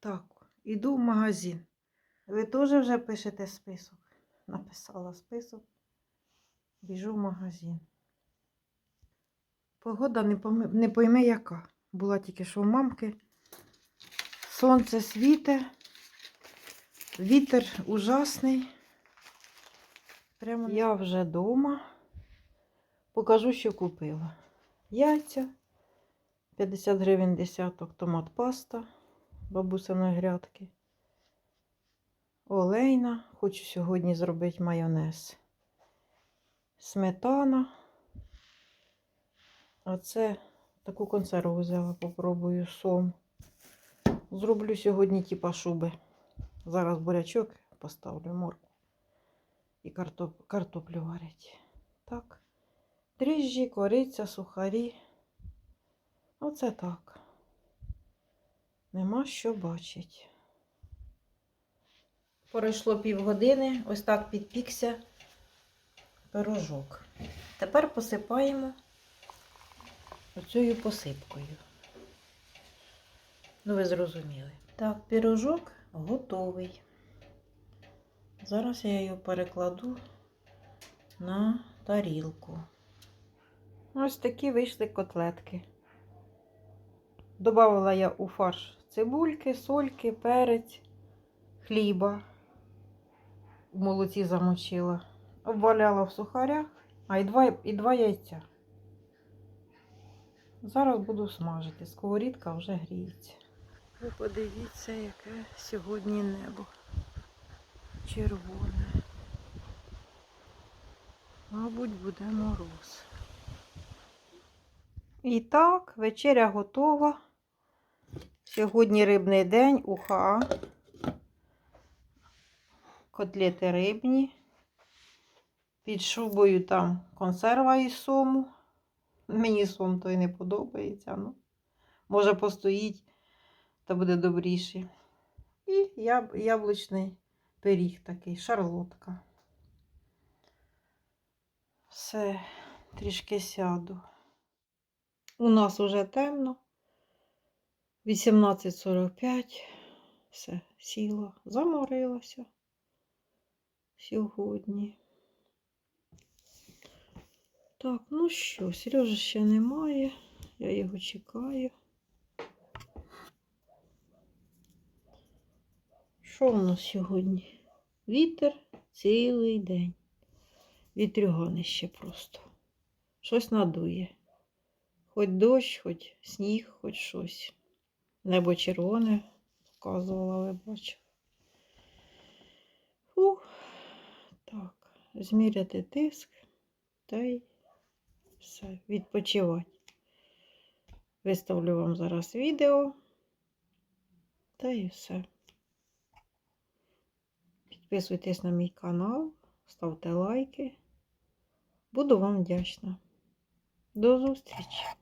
Так, іду в магазин. Ви теж вже пишете список? Написала список. Біжу в магазин. Погода не, пойми, не пойми яка. Була тільки що у мамки. Сонце світе. Вітер ужасний. Прямо я вже вдома. Покажу, що купила. Яйця. 50 гривень десяток, томат паста, бабусиної грядки. Олейна. Хочу сьогодні зробити майонез. Сметана. А це таку консерву взяла, попробую сом. Зроблю сьогодні типа шуби. Зараз бурячок поставлю морку і картоп... картоплю варять. Так. Дріжджі, кориця, сухарі. Оце так. Нема що бачить. Пройшло півгодини, ось так підпікся пирожок. Тепер посипаємо оцею посипкою. Ну, ви зрозуміли. Так, пирожок готовий. Зараз я його перекладу на тарілку. Ось такі вийшли котлетки. Добавила я у фарш цибульки, сольки, перець, хліба. В молоці замочила. Обваляла в сухарях, а і два, і два яйця. Зараз буду смажити. Сковорідка вже гріється. Ви подивіться, яке сьогодні небо. Червоне. Мабуть, буде мороз. І так, вечеря готова. Сьогодні рибний день, уха. Котлети рибні. Під шубою там консерва із сому. Мені сом той не подобається. Ну, може постоїть, та буде добріше. І яб, яблучний пиріг такий, шарлотка. Все, трішки сяду. У нас уже темно. 18.45. Все, сіла, заморилася сьогодні. Так, ну що, Сережа ще немає. Я його чекаю. Що у нас сьогодні? Вітер цілий день. Вітрюганище просто. Щось надує. Хоч дощ, хоч сніг, хоч щось. Небо червоне показувала, ви бачили. Фух. Так, зміряти тиск та й все, відпочивати. Виставлю вам зараз відео. Та і все. Підписуйтесь на мій канал, ставте лайки. Буду вам вдячна. До зустрічі!